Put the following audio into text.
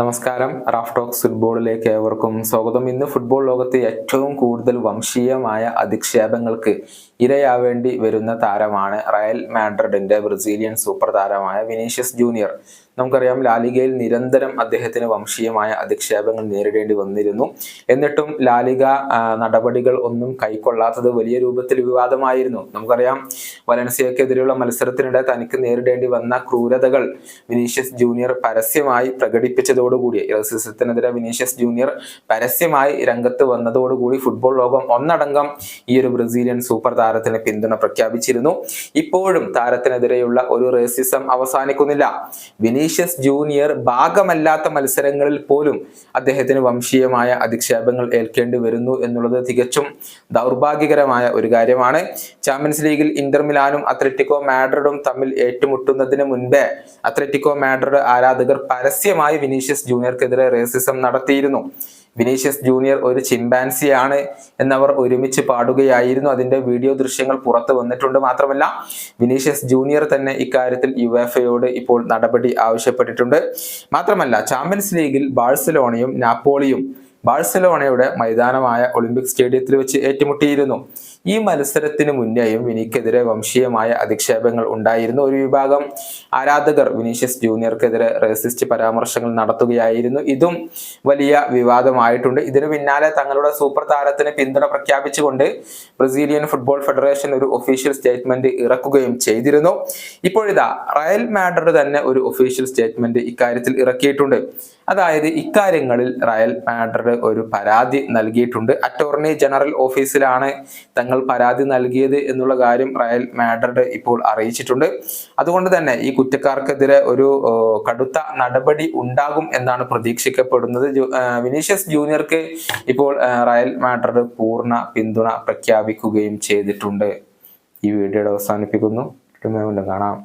നമസ്കാരം. Raf talks ഫുട്ബോളിലേക്ക് ഏവർക്കും സ്വാഗതം. ഇന്ന് ഫുട്ബോൾ ലോകത്ത് ഏറ്റവും കൂടുതൽ വംശീയമായ അധിക്ഷേപങ്ങൾക്ക് ഇരയാവേണ്ടി വരുന്ന താരമാണ് റയൽ മാഡ്രിഡിന്റെ ബ്രസീലിയൻ സൂപ്പർ താരമായ വിനീഷ്യസ് ജൂനിയർ. നമുക്കറിയാം ലാലിഗയിൽ നിരന്തരം അദ്ദേഹത്തിന് വംശീയമായ അധിക്ഷേപങ്ങൾ നേരിടേണ്ടി വന്നിരുന്നു. എന്നിട്ടും ലാലിക നടപടികൾ ഒന്നും കൈക്കൊള്ളാത്തത് വലിയ രൂപത്തിൽ വിവാദമായിരുന്നു. നമുക്കറിയാം വലൻസിയക്കെതിരെയുള്ള മത്സരത്തിനിടെ തനിക്ക് നേരിടേണ്ടി വന്ന ക്രൂരതകൾ വിനീഷ്യസ് ജൂനിയർ പരസ്യമായി പ്രകടിപ്പിച്ചതോടുകൂടി റസിസത്തിനെതിരെ വിനീഷ്യസ് ജൂനിയർ പരസ്യമായി രംഗത്ത് വന്നതോടുകൂടി ഫുട്ബോൾ ലോകം ഒന്നടങ്കം ഈ ഒരു ബ്രസീലിയൻ സൂപ്പർ താരത്തിന് പിന്തുണ പ്രഖ്യാപിച്ചിരുന്നു. ഇപ്പോഴും താരത്തിനെതിരെയുള്ള ഒരു റേസിസം അവസാനിക്കുന്നില്ല. വിനീഷ്യസ് ജൂനിയർ ഭാഗമല്ലാത്ത മത്സരങ്ങളിൽ പോലും അദ്ദേഹത്തിന് വംശീയമായ അധിക്ഷേപങ്ങൾ ഏൽക്കേണ്ടി വരുന്നു എന്നുള്ളത് തികച്ചും ദൗർഭാഗ്യകരമായ ഒരു കാര്യമാണ്. ചാമ്പ്യൻസ് ലീഗിൽ ഇന്റർ മിലാനും അത്ലറ്റിക്കോ മാഡ്രിഡും തമ്മിൽ ഏറ്റുമുട്ടുന്നതിന് മുൻപേ അത്ലറ്റിക്കോ മാഡ്രിഡ് ആരാധകർ പരസ്യമായി വിനീഷ്യസ് ജൂനിയർക്കെതിരെ റേസിസം നടത്തിയിരുന്നു. വിനീഷ്യസ് ജൂനിയർ ഒരു ചിമ്പാൻസിയാണ് എന്നവർ ഒരുമിച്ച് പാടുകയായിരുന്നു. അതിന്റെ വീഡിയോ ദൃശ്യങ്ങൾ പുറത്തു വന്നിട്ടുണ്ട് മാത്രമല്ല വിനീഷ്യസ് ജൂനിയർ തന്നെ ഇക്കാര്യത്തിൽ യുവേഫയോട് ഇപ്പോൾ നടപടി ആവശ്യപ്പെട്ടിട്ടുണ്ട്. മാത്രമല്ല ചാമ്പ്യൻസ് ലീഗിൽ ബാഴ്സലോണയും നാപ്പോളിയും ബാഴ്സലോണയുടെ മൈതാനമായ ഒളിമ്പിക് സ്റ്റേഡിയത്തിൽ വെച്ച് ഏറ്റുമുട്ടിയിരുന്നു. ഈ മത്സരത്തിന് മുന്നേയും വിനിക്കെതിരെ വംശീയമായ അധിക്ഷേപങ്ങൾ ഉണ്ടായിരുന്നു ഒരു വിഭാഗം. ആരാധകർ വിനീഷ്യസ് ജൂനിയർക്കെതിരെ റേസിസ്റ്റ് പരാമർശങ്ങൾ നടത്തുകയായിരുന്നു. ഇതും വലിയ വിവാദമായിട്ടുണ്ട്. ഇതിന് പിന്നാലെ തങ്ങളുടെ സൂപ്പർ താരത്തിന് പിന്തുണ പ്രഖ്യാപിച്ചുകൊണ്ട് ബ്രസീലിയൻ ഫുട്ബോൾ ഫെഡറേഷൻ ഒരു ഒഫീഷ്യൽ സ്റ്റേറ്റ്മെന്റ് ഇറക്കുകയും ചെയ്തിരുന്നു. ഇപ്പോഴിതാ റയൽ മാഡ്രിഡ് തന്നെ ഒരു ഒഫീഷ്യൽ സ്റ്റേറ്റ്മെന്റ് ഇക്കാര്യത്തിൽ ഇറക്കിയിട്ടുണ്ട്. അതായത് ഇക്കാര്യങ്ങളിൽ റയൽ മാഡ്രിഡ് ഒരു പരാതി നൽകിയിട്ടുണ്ട്. അറ്റോർണി ജനറൽ ഓഫീസിലാണ് തങ്ങൾ പരാതി നൽകിയത് എന്നുള്ള കാര്യം റയൽ മാഡ്രിഡ് ഇപ്പോൾ അറിയിച്ചിട്ടുണ്ട്. അതുകൊണ്ട് തന്നെ ഈ കുറ്റക്കാർക്കെതിരെ ഒരു കടുത്ത നടപടി ഉണ്ടാകും എന്നാണ് പ്രതീക്ഷിക്കപ്പെടുന്നത്. വിനീഷ്യസ് ജൂനിയർക്ക് ഇപ്പോൾ റയൽ മാഡ്രിഡ് പൂർണ പിന്തുണ പ്രഖ്യാപിക്കുകയും ചെയ്തിട്ടുണ്ട്. ഈ വീഡിയോയുടെ അവസാനിപ്പിക്കുന്നു. കാണാം.